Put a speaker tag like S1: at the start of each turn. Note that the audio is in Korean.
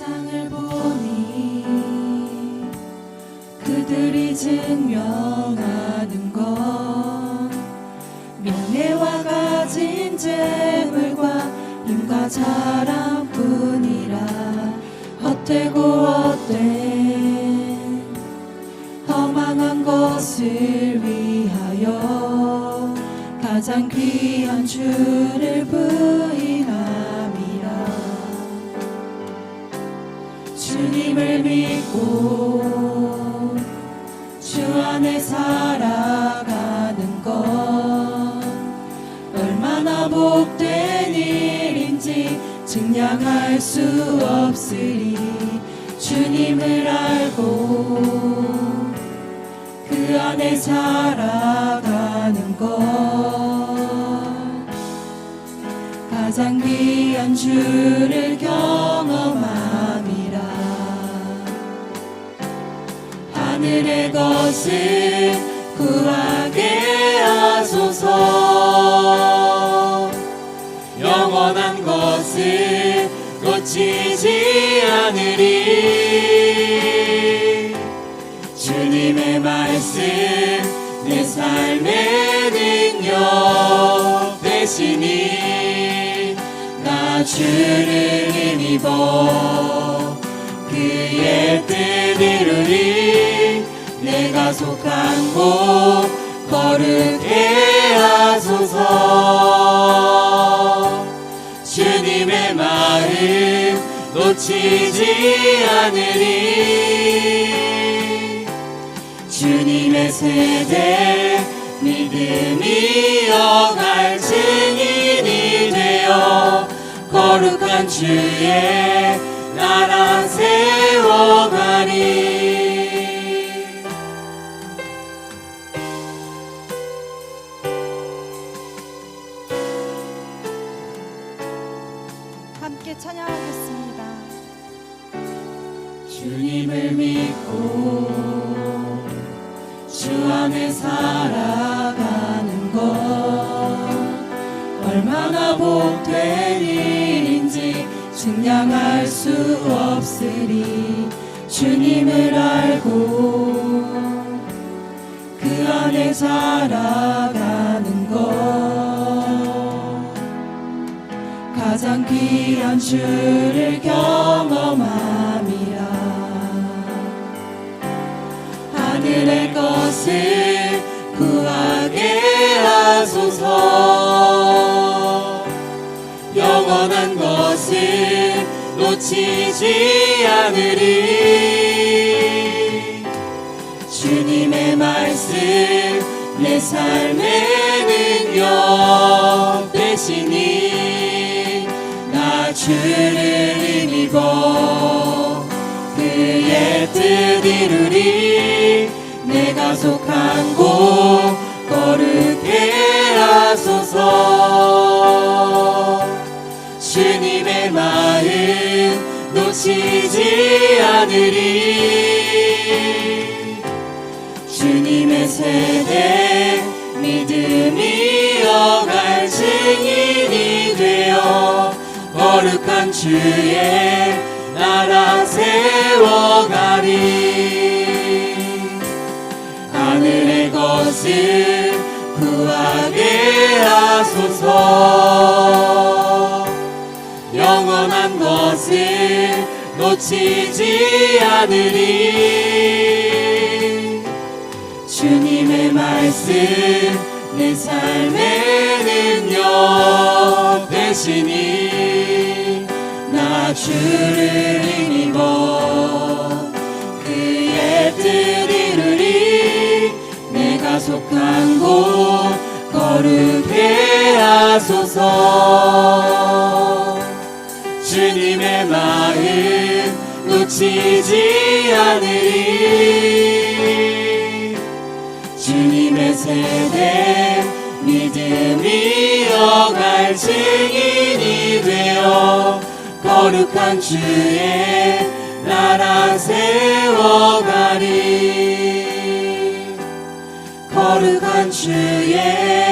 S1: 세상을 보니 그들이 증명하는 건 명예와 가진 재물과 힘과 자랑뿐이라 헛되고 헛된 허망한 것을 위하여 가장 귀한 주를 부인 주님을 믿고 주 안에 살아가는 것 얼마나 복된 일인지 증량할 수 없으리. 주님을 알고 그 안에 살아가는 것 가장 귀한 주를 경험함 하늘의 것을 구하게 하소서. 영원한 것을 놓치지 않으리. 주님의 말씀 내 삶의 능력 되시니 나 주를 힘입어 내가 속한 곳 거룩해 하소서. 주님의 마음 놓치지 않으리. 주님의 세대 믿음이 어갈 증인이 되어 거룩한 주의 나라 세
S2: 함께 찬양하겠습니다.
S1: 주님을 믿고 주 안에 살아가는 것 얼마나 복된 일인지 증량할 수 없으리 주님을 알고 그 안에 살아가 가장 귀한 주를 경험함이라. 하늘의 것을 구하게 하소서. 영원한 것을 놓치지 않으리. 주님의 말씀 내 삶의 능력 되시니. 나 주를 힘입어 그의 뜻 이루리 내가 속한 곳 거룩해 하소서. 주님의 마음 놓치지 않으리. 주님의 세대 믿음이 어갈 되어 거룩한 주의 나라 세워가리. 하늘의 것을 구하게 하소서. 영원한 것을 놓치지 않으리. 주님의 말씀 내 삶의 능력 되시니 나 주를 힘입어 그의 뜻 이루리 내가 속한 곳 거룩해 하소서. 주님의 마음 놓치지 않으리. 주님의 세대 믿음이 어갈 증인이 거룩한 주의 나라 세워가리. 거룩한 주의